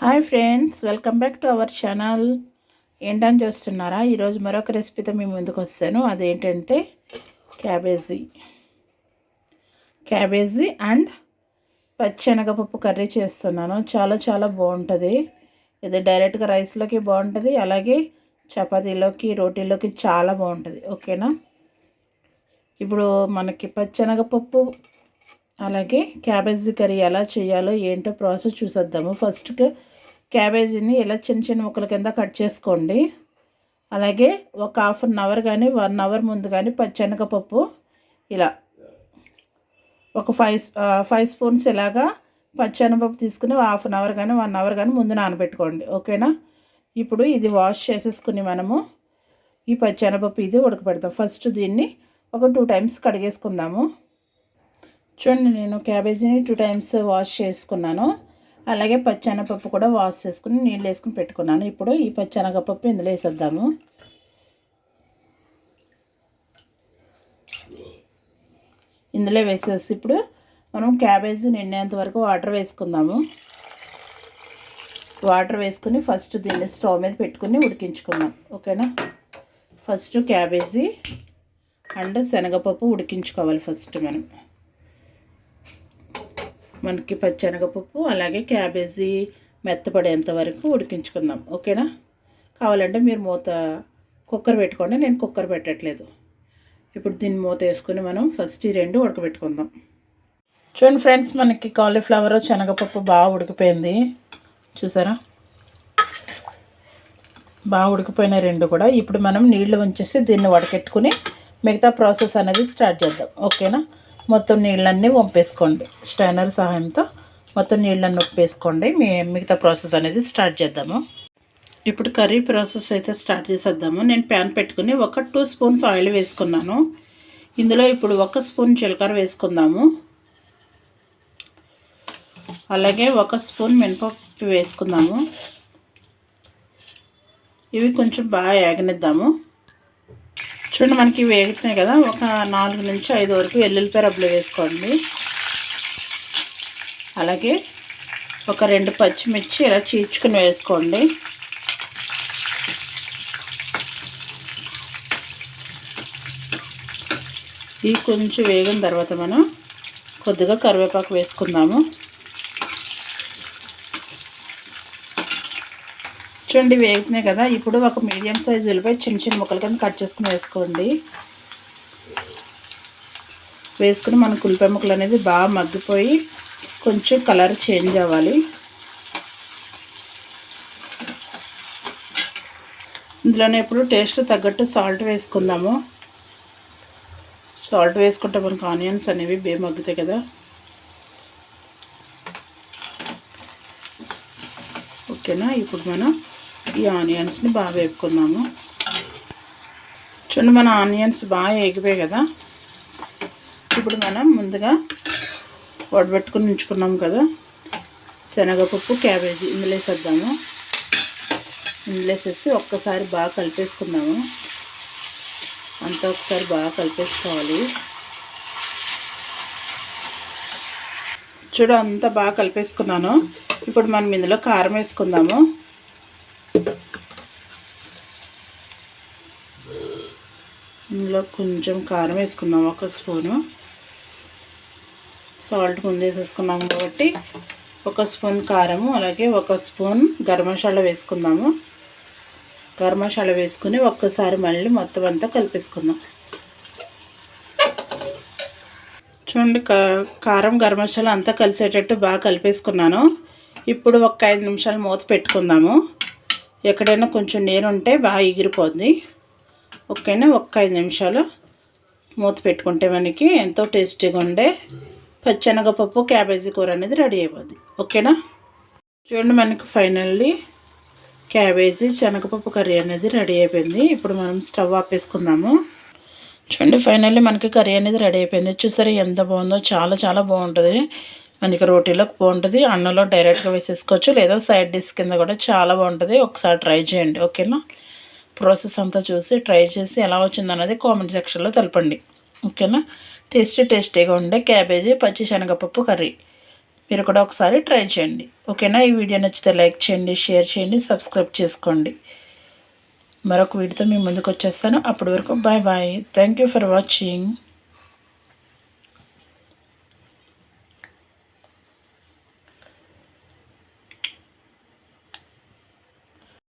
Hi friends welcome back to our channel. ఏంటని చూస్తున్నారా? ఈరోజు మరొక రెసిపీతో మేము ముందుకు వస్తాను. అదేంటంటే క్యాబేజీ. క్యాబేజీ అండ్ పచ్చెనగపప్పు కర్రీ చేస్తున్నాను. చాలా చాలా బాగుంటుంది. ఇది డైరెక్ట్గా రైస్లోకి బాగుంటుంది. అలాగే చపాతీలోకి రోటీలోకి చాలా బాగుంటుంది. ఓకేనా? ఇప్పుడు మనకి పచ్చెనగపప్పు అలాగే క్యాబేజీ కర్రీ ఎలా చేయాలో ఏంటో ప్రాసెస్ చూసేద్దాము. ఫస్ట్ క్యాబేజీని ఇలా చిన్న చిన్న ముక్కల కింద కట్ చేసుకోండి. అలాగే ఒక హాఫ్ అన్ అవర్ కానీ వన్ అవర్ ముందు కానీ పచ్చెనగపప్పు ఇలా ఒక ఫైవ్ ఫైవ్ స్పూన్స్ ఇలాగా పచ్చెనగపప్పు తీసుకుని హాఫ్ అన్ అవర్ కానీ వన్ అవర్ కానీ ముందు నానబెట్టుకోండి. ఓకేనా? ఇప్పుడు ఇది వాష్ చేసేసుకుని మనము ఈ పచ్చెనగపప్పు ఇది ఉడకబెడతాం. ఫస్ట్ దీన్ని ఒక టూ టైమ్స్ కడిగేసుకుందాము. చూడండి నేను క్యాబేజీని టూ టైమ్స్ వాష్ చేసుకున్నాను. అలాగే పచ్చెనగపప్పు కూడా వాష్ చేసుకుని నీళ్ళు వేసుకుని పెట్టుకున్నాను. ఇప్పుడు ఈ పచ్చెనగపప్పు ఇందులో వేసేద్దాము. ఇందులో వేసేసి ఇప్పుడు మనం క్యాబేజీ నిండేంత వరకు వాటర్ వేసుకుందాము. వాటర్ వేసుకుని ఫస్ట్ దీన్ని స్టవ్ మీద పెట్టుకుని ఉడికించుకుందాం. ఓకేనా? ఫస్ట్ క్యాబేజీ అండ్ శనగపప్పు ఉడికించుకోవాలి ఫస్ట్ మనం. మనకి పచ్చెనగపప్పు అలాగే క్యాబేజీ మెత్తపడేంత వరకు ఉడికించుకుందాం. ఓకేనా? కావాలంటే మీరు మూత కుక్కర్ పెట్టుకోండి. నేను కుక్కర్ పెట్టట్లేదు. ఇప్పుడు దీన్ని మూత వేసుకుని మనం ఫస్ట్ ఈ రెండు ఉడకబెట్టుకుందాం. చూడండి ఫ్రెండ్స్ మనకి కాలీఫ్లవర్ శనగపప్పు బాగా ఉడికిపోయింది. చూసారా? బాగా ఉడికిపోయిన రెండు కూడా ఇప్పుడు మనం నీళ్ళు ఉంచేసి దీన్ని వడకెట్టుకుని మిగతా ప్రాసెస్ అనేది స్టార్ట్ చేద్దాం. ఓకేనా? మొత్తం నీళ్ళన్నీ వంపేసుకోండి. స్టైనర్ సహాయంతో మొత్తం నీళ్ళన్నీ ఉప్పేసుకోండి మీ మిగతా ప్రాసెస్ అనేది స్టార్ట్ చేద్దాము. ఇప్పుడు కర్రీ ప్రాసెస్ అయితే స్టార్ట్ చేసేద్దాము. నేను ప్యాన్ పెట్టుకుని ఒక టూ స్పూన్స్ ఆయిల్ వేసుకున్నాను. ఇందులో ఇప్పుడు ఒక స్పూన్ జీలకర్ర వేసుకుందాము. అలాగే ఒక స్పూన్ మినపప్పు వేసుకుందాము. ఇవి కొంచెం బాగా యాగనిద్దాము. చూడండి మనకి వేగుతున్నాయి కదా. ఒక నాలుగు నుంచి ఐదు వరకు ఎల్లుల్లిపాయ రబ్బులు వేసుకోండి. అలాగే ఒక రెండు పచ్చిమిర్చి ఇలా చీల్చుకుని వేసుకోండి. ఇది కొంచెం వేగిన తర్వాత మనం కొద్దిగా కరివేపాకు వేసుకుందాము. చూడండి వేగుతున్నాయి కదా. ఇప్పుడు ఒక మీడియం సైజ్ ఉల్లిపాయ చిన్న చిన్న ముక్కల కింద కట్ చేసుకుని వేసుకోండి. వేసుకుని మన ఉల్లిపాయ ముక్కలు అనేది బాగా మగ్గిపోయి కొంచెం కలర్ చేంజ్ అవ్వాలి. ఇందులోనే ఇప్పుడు టేస్ట్ తగ్గట్టు సాల్ట్ వేసుకుందాము. సాల్ట్ వేసుకుంటే మనకు ఆనియన్స్ అనేవి బే మగ్గుతాయి కదా. ఓకేనా? ఇప్పుడు మనం ఈ ఆనియన్స్ని బాగా వేపుకుందాము. చూడండి మన ఆనియన్స్ బాగా వేగిపోయి కదా. ఇప్పుడు మనం ముందుగా వడబెట్టుకుని ఉంచుకున్నాం కదా. శనగపప్పు క్యాబేజీ ఇందులో వేసేద్దాము. ఇందులో వేసేసి ఒక్కసారి బాగా కలిపేసుకుందాము. అంతా ఒకసారి బాగా కలిపేసుకోవాలి. చూడు అంతా బాగా కలిపేసుకున్నాను. ఇప్పుడు మనం ఇందులో కారం వేసుకుందాము. ఇందులో కొంచెం కారం వేసుకుందాం ఒక స్పూను. సాల్ట్ ముందు వేసేసుకున్నాం కాబట్టి ఒక స్పూన్ కారము అలాగే ఒక స్పూన్ గరం మసాలా వేసుకుందాము. గరం మసాలా వేసుకుని ఒక్కసారి మళ్ళీ మొత్తం అంతా కలిపేసుకుందాం. చూడండి కారం గరం మసాలా అంతా కలిసేటట్టు బాగా కలిపేసుకున్నాను. ఇప్పుడు ఒక ఐదు నిమిషాలు మూత పెట్టుకుందాము. ఎక్కడైనా కొంచెం నీరు ఉంటే బాగా ఎగిరిపోద్ది. ఓకేనా ఒక్క ఐదు నిమిషాలు మూత పెట్టుకుంటే మనకి ఎంతో టేస్టీగా ఉండే పచ్చెనగపప్పు క్యాబేజీ కూర అనేది రెడీ అయిపోద్ది. ఓకేనా? చూడండి మనకి ఫైనల్లీ క్యాబేజీ శనగపప్పు కర్రీ అనేది రెడీ అయిపోయింది. ఇప్పుడు మనం స్టవ్ ఆపేసుకుందాము. చూడండి ఫైనల్లీ మనకి కర్రీ అనేది రెడీ అయిపోయింది. చూసారు ఎంత బాగుందో? చాలా చాలా బాగుంటుంది. మనకి రోటీలోకి బాగుంటుంది. అన్నంలో డైరెక్ట్గా వేసేసుకోవచ్చు. లేదా సైడ్ డిష్ కింద కూడా చాలా బాగుంటుంది. ఒకసారి ట్రై చేయండి. ఓకేనా? ప్రాసెస్ అంతా చూసి ట్రై చేసి ఎలా వచ్చిందన్నది కామెంట్ సెక్షన్లో తెలపండి. ఓకేనా? టేస్టీ టేస్టీగా ఉండే క్యాబేజీ పచ్చి శనగపప్పు కర్రీ. మీరు కూడా ఒకసారి ట్రై చేయండి. ఓకేనా? ఈ వీడియో నచ్చితే లైక్ చేయండి షేర్ చేయండి సబ్స్క్రైబ్ చేసుకోండి. మరొక వీడియోతో మీ ముందుకు వచ్చేస్తాను. అప్పటి వరకు bye bye thank you for watching